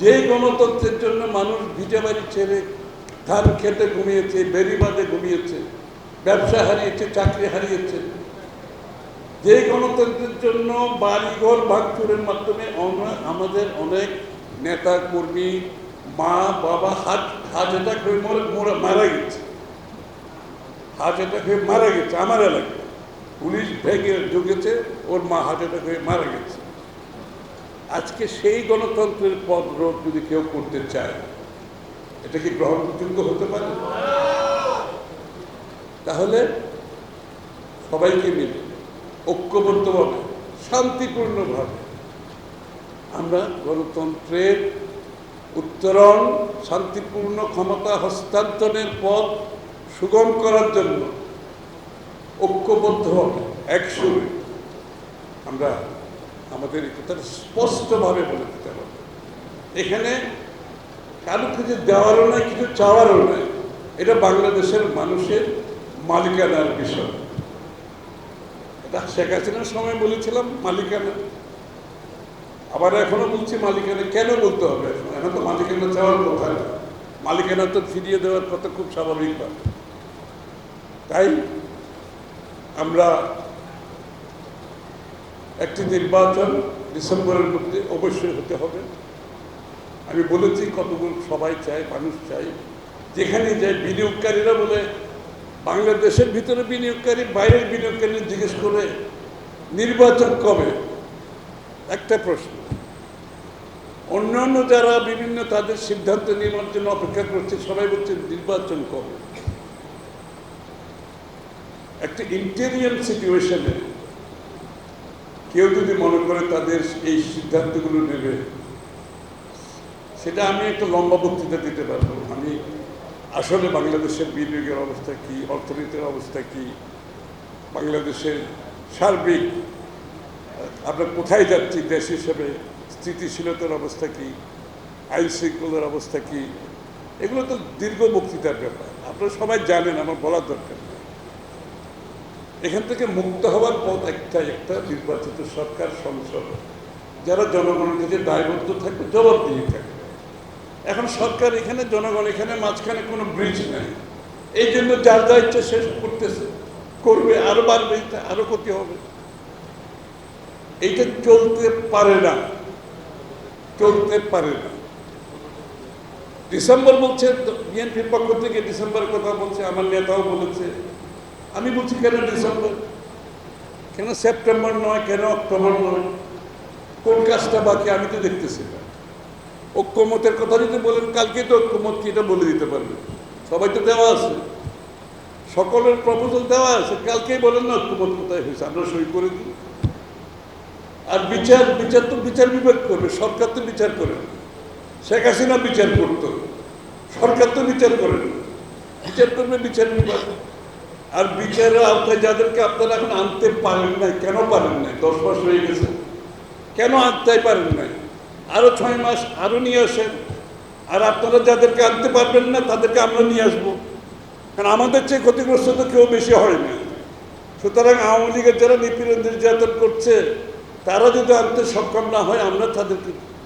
যে গণতন্ত্রের জন্য মানুষ ভিটে বাড়ি ছেড়ে ধান খেতে ঘুমিয়েছে বেরিবাদে ঘুমিয়েছে, ব্যবসা হারিয়েছে, চাকরি হারিয়েছে, যে গণতন্ত্রের জন্য বাড়িঘর ভাঙচুরের মাধ্যমে আমরা, আমাদের অনেক নেতা কর্মী, মা, বাবা, হাত হার্ট অ্যাটাক হয়ে মরে মরে গেছে। হার্ট অ্যাটাক হয়ে মারা গেছে, আমার এলাকায়। পুলিশ ভেঙে ঢুকেছে, ওর মা হার্ট অ্যাটাক হয়ে মারা গেছে। আজকে সেই গণতন্ত্রের পদ রোধ যদি কেউ করতে চায়, এটা কি গ্রহণযোগ্য হতে পারে? তাহলে সবাইকে মিলে, ঐক্যবদ্ধভাবে, শান্তিপূর্ণভাবে আমরা গণতন্ত্রের উত্তরণ, শান্তিপূর্ণ ক্ষমতা হস্তান্তরের পথ সুগম করার জন্য ঐক্যবদ্ধভাবে একসঙ্গে আমরা আমাদের এই কথাটা স্পষ্টভাবে বলে দিতে হবে। এখানে কারও কিছু দেওয়ারও নয় কিছু চাওয়ারও নয় এটা বাংলাদেশের মানুষের মালিকানার বিষয়। এটা শেখ হাসিনার সময় বলেছিলাম, মালিকানা। আবার এখনও বলছি মালিকানা। কেন বলতে হবে? এখন তো মালিকানা চাওয়ার কথা না। মালিকানা তো ফিরিয়ে দেওয়ার কথা খুব স্বাভাবিক তাই আমরা একটি নির্বাচন ডিসেম্বরের মধ্যে অবশ্যই হতে হবে। আমি বলেছি কতগুলো সবাই চায়, মানুষ চাই যেখানে যায় বিনিয়োগকারীরা বলে, বাংলাদেশের ভিতরে বিনিয়োগকারী, বাইরের বিনিয়োগকারী জিজ্ঞেস করে, নির্বাচন কবে? একটা প্রশ্ন। অন্যান্য যারা বিভিন্ন তাদের সিদ্ধান্ত নেওয়ার জন্য অপেক্ষা করছে, সবাই বলছে, নির্বাচন কবে? একটা ইন্টেরিয়াল সিচুয়েশনে কেউ যদি মনে করে তাদের এই সিদ্ধান্তগুলো নেবে, সেটা আমি একটা লম্বা বক্তৃতা দিতে পারব। আমি আসলে বাংলাদেশের বিনিয়োগের অবস্থা কি, অর্থনীতির অবস্থা কি, বাংলাদেশের সার্বিক, আমরা কোথায় যাচ্ছি, দেশ হিসেবে স্থিতিশীলতার অবস্থা কি, আইন শৃঙ্খলার অবস্থা কি, এগুলো তো দীর্ঘ বক্তৃতার ব্যাপার। আপনারা সবাই জানেন, আমার বলার দরকার এখান থেকে মুক্ত হওয়ার পথ একটা একটা নির্বাচিত সরকার সংসদ। যারা জনগণের কাছে দায়বদ্ধ থাকবে, জবাব দিয়ে থাকবে। এখন সরকার এখানে, জনগণ এখানে, মাঝখানে কোনো ব্রিজ নেই। এই জন্য যার যা ইচ্ছে শেষ করতেছে। করবে, আরও বাড়বে আরও ক্ষতি হবে। এইটা চলতে পারে না। চলতে পারে না। ডিসেম্বর বলছে, বিএনপির পক্ষ থেকে ডিসেম্বরের কথা বলছে, আমার নেতাও বলেছে। আমি বলছি, কেন ডিসেম্বর? কেন সেপ্টেম্বর নয়, কেন অক্টোবর নয়? কোন কাজটা বাকি আমি তো দেখতেছি না। ঐক্যমতের কথা যদি বলেন কালকে তো ঐক্যমত কি এটা বলে দিতে পারবে। সবাই তো দেওয়া আছে। সকলের প্রপোজাল দেওয়া আছে। কালকেই বলেন না ঐক্যমত কোথায় হয়েছে, আমরা সই করে দিই। আর বিচার বিচার তো বিচার বিভাগ করবে, সরকার তো বিচার করে। শেখ হাসিনা বিচার করতো, সরকার তো বিচার করে না। বিচার করবে বিচার বিভাগ। আর বিচারের আওতায় যাদেরকে আপনারা এখন আনতে পারেন নাই, কেন পারেন নাই? দশ মাস হয়ে গেছে। কেন আনতে পারেন নাই? আরও ছয় মাস আরও নিয়ে আসেন। আর আপনারা যাদেরকে আনতে পারবেন না, তাদেরকে আমরা নিয়ে আসব। কারণ আমাদের চেয়ে ক্ষতিগ্রস্ত তো কেউ বেশি হয় না। সুতরাং আওয়ামী লীগের যারা নিপীড়ন নির্যাতন করছে, তারা যদি আনতে সক্ষম না হয়, আমরা তাদেরকে